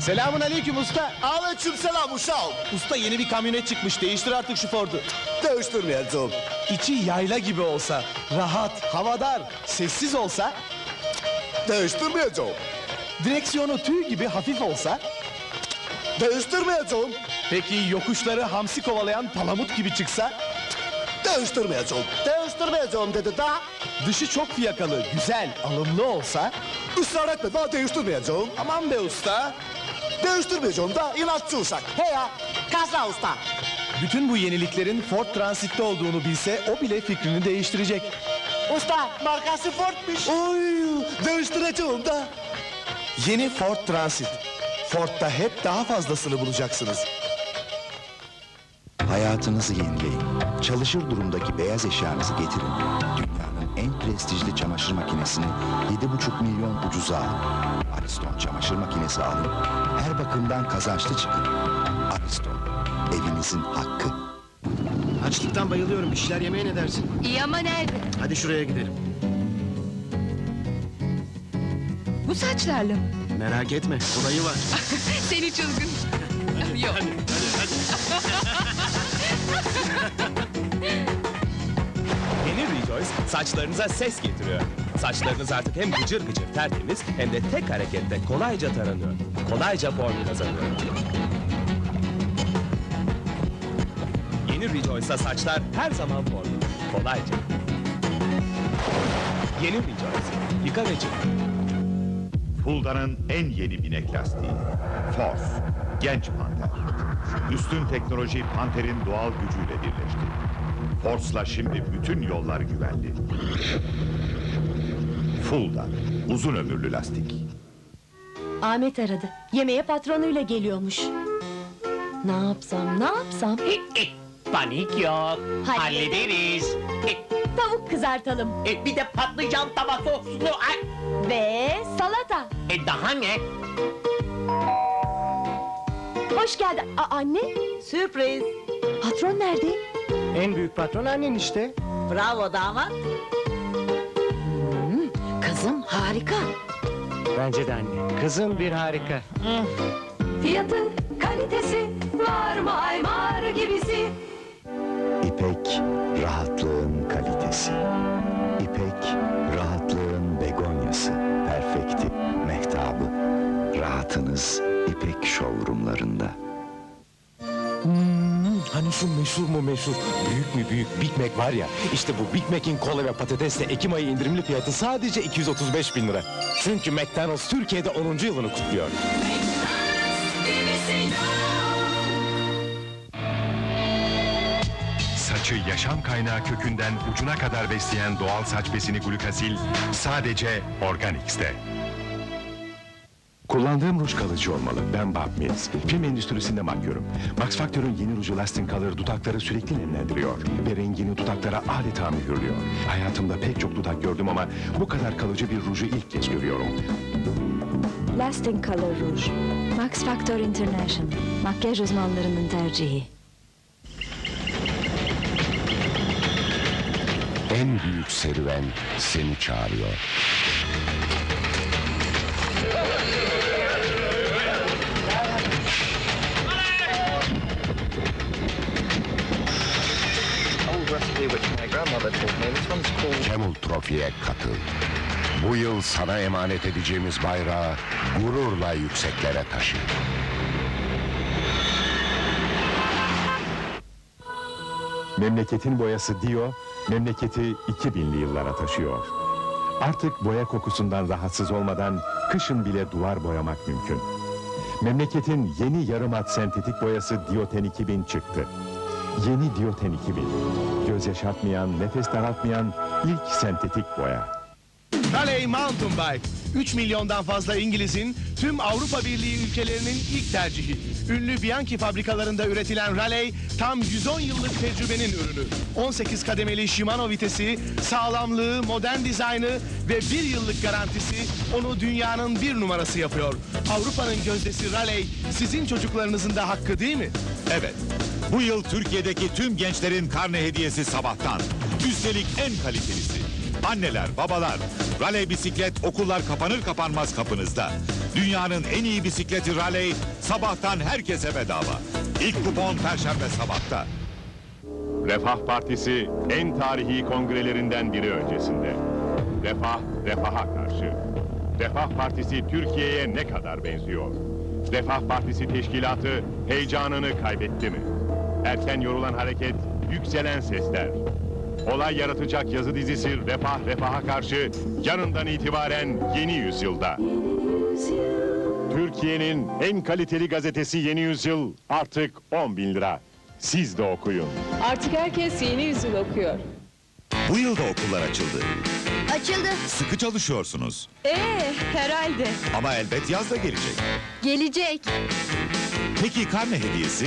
Selamun aleyküm usta. Aleyküm selam uşağım. Usta yeni bir kamyonet çıkmış. Değiştir artık şu Ford'u. Değiştirmeyeceğim. İçi yayla gibi olsa, rahat, havadar, sessiz olsa, Değiştirmeyeceğim. direksiyonu tüy gibi hafif olsa, Değiştirmeyeceğim. peki yokuşları hamsi kovalayan palamut gibi çıksa, Değiştirmeyeceğim. Değiştirmeyeceğim dedi daha. dışı çok fiyakalı, güzel, alımlı olsa, Israr etme daha değiştirmeyeceğim. aman be usta. Değiştirmeyeceğim daha inatçı uşak. He ya. Kazra usta. Bütün bu yeniliklerin Ford Transit'te olduğunu bilse o bile fikrini değiştirecek. Usta markası Ford'muş. Oy değiştireceğim da. Yeni Ford Transit. Ford'da hep daha fazlasını bulacaksınız. Hayatınızı yenileyin. Çalışır durumdaki beyaz eşyanızı getirin. Dünyanın en prestijli çamaşır makinesini 7,5 milyon ucuza alın. Ariston çamaşır makinesi alın. Her bakımdan kazançlı çıkın. Ariston, evinizin hakkı. Açlıktan bayılıyorum. Bir şeyler yemeye ne dersin? İyi ama nerede? Hadi şuraya gidelim. Bu saçlarla mı? Merak etme. Kolayı var. Seni çılgın. Yok. Yeni saçlarınıza ses getiriyor. Saçlarınız artık hem gıcır gıcır tertemiz hem de tek harekette kolayca taranıyor. Kolayca form kazanıyor. Yeni Rejoice'da saçlar her zaman formda. Kolayca. Yeni Rejoice. Yıka ve çık. Fulda'nın en yeni binek lastiği. Force. Genç Panter. Üstün teknoloji Panter'in doğal gücüyle birleşti. Force'la şimdi bütün yollar güvenli. Fulda. Uzun ömürlü lastik. Ahmet aradı. Yemeğe patronuyla geliyormuş. Ne yapsam, ne yapsam? Panik yok. Hallederiz. Tavuk kızartalım e, bir de patlıcan tava soslu. Ay, ve salata. E, daha ne? Hoş geldin. Aa, anne. Sürpriz. Patron nerede? En büyük patron annen işte. Bravo damat. kızım harika. Bence de anne. Kızım bir harika. Fiyatı, kalitesi, var mı aymar gibisi? İpek, rahatlığın kalitesi. İpek, rahatlığın begonyası. Perfekti, mehtabı. Rahatınız İpek showroomlarında. Hani şu meşhur mu meşhur, büyük mü büyük Big Mac var ya, işte bu Big Mac'in kola ve patatesle Ekim ayı indirimli fiyatı sadece 235 bin lira. Çünkü McDonald's Türkiye'de 10. yılını kutluyor. Saçı yaşam kaynağı kökünden ucuna kadar besleyen doğal saç besini glukasil sadece Organix'te. Kullandığım ruj kalıcı olmalı. Ben Bob Mills. Film endüstrisinde makyörüm. Max Factor'ın yeni ruju Lasting Color dudakları sürekli nemlendiriyor. Ve rengini dudaklara adeta mühürlüyor. Hayatımda pek çok dudak gördüm ama bu kadar kalıcı bir ruju ilk kez görüyorum. Lasting Color Rouge. Max Factor International. Makyaj uzmanlarının tercihi. En büyük serüven seni çağırıyor. Camel Trophy'ye katıl. Bu yıl sana emanet edeceğimiz bayrağı gururla yükseklere taşı. Memleketin boyası Dio, memleketi 2000'li yıllara taşıyor. Artık boya kokusundan rahatsız olmadan kışın bile duvar boyamak mümkün. Memleketin yeni yarım at sentetik boyası Dioten 2000 çıktı. Yeni Dioten 2000. Göz yaşartmayan, nefes daraltmayan ilk sentetik boya. Raleigh Mountain Bike. 3 milyondan fazla İngiliz'in tüm Avrupa Birliği ülkelerinin ilk tercihi. Ünlü Bianchi fabrikalarında üretilen Raleigh tam 110 yıllık tecrübenin ürünü. 18 kademeli Shimano vitesi, sağlamlığı, modern dizaynı ve bir yıllık garantisi onu dünyanın bir numarası yapıyor. Avrupa'nın gözdesi Raleigh sizin çocuklarınızın da hakkı değil mi? Evet. Bu yıl Türkiye'deki tüm gençlerin karne hediyesi sabahtan. Üstelik en kalitelisi. Anneler, babalar, raley bisiklet okullar kapanır kapanmaz kapınızda. Dünyanın en iyi bisikleti raley sabahtan herkese bedava. İlk kupon perşembe sabahta. Refah Partisi en tarihi kongrelerinden biri öncesinde. Refah, refaha karşı. Refah Partisi Türkiye'ye ne kadar benziyor? Refah Partisi teşkilatı heyecanını kaybetti mi? Erken yorulan hareket, yükselen sesler. Olay yaratacak yazı dizisi Refah, refaha karşı yarından itibaren yeni yüzyılda. Türkiye'nin en kaliteli gazetesi Yeni Yüzyıl artık 10 bin lira. Siz de okuyun. Artık herkes yeni yüzyıl okuyor. Bu yılda okullar açıldı. Açıldı. Sıkı çalışıyorsunuz. Ee, herhalde. Ama elbet yaz da gelecek. Gelecek. Peki karne hediyesi?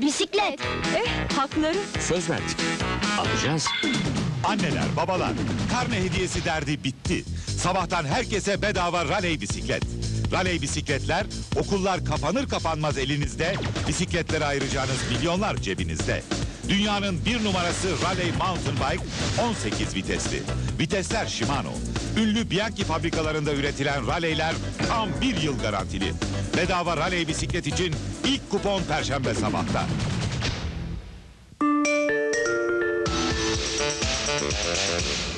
Bisiklet. Eh, hakları. Söz verdik. Alacağız. Anneler, babalar, karne hediyesi derdi bitti. Sabahtan herkese bedava raley bisiklet. Raley bisikletler, okullar kapanır kapanmaz elinizde, bisikletlere ayıracağınız milyonlar cebinizde. Dünyanın bir numarası Raleigh Mountain Bike 18 vitesli. Vitesler Shimano. Ünlü Bianchi fabrikalarında üretilen Raleigh'ler tam bir yıl garantili. Bedava Raleigh bisiklet için ilk kupon Perşembe sabahta.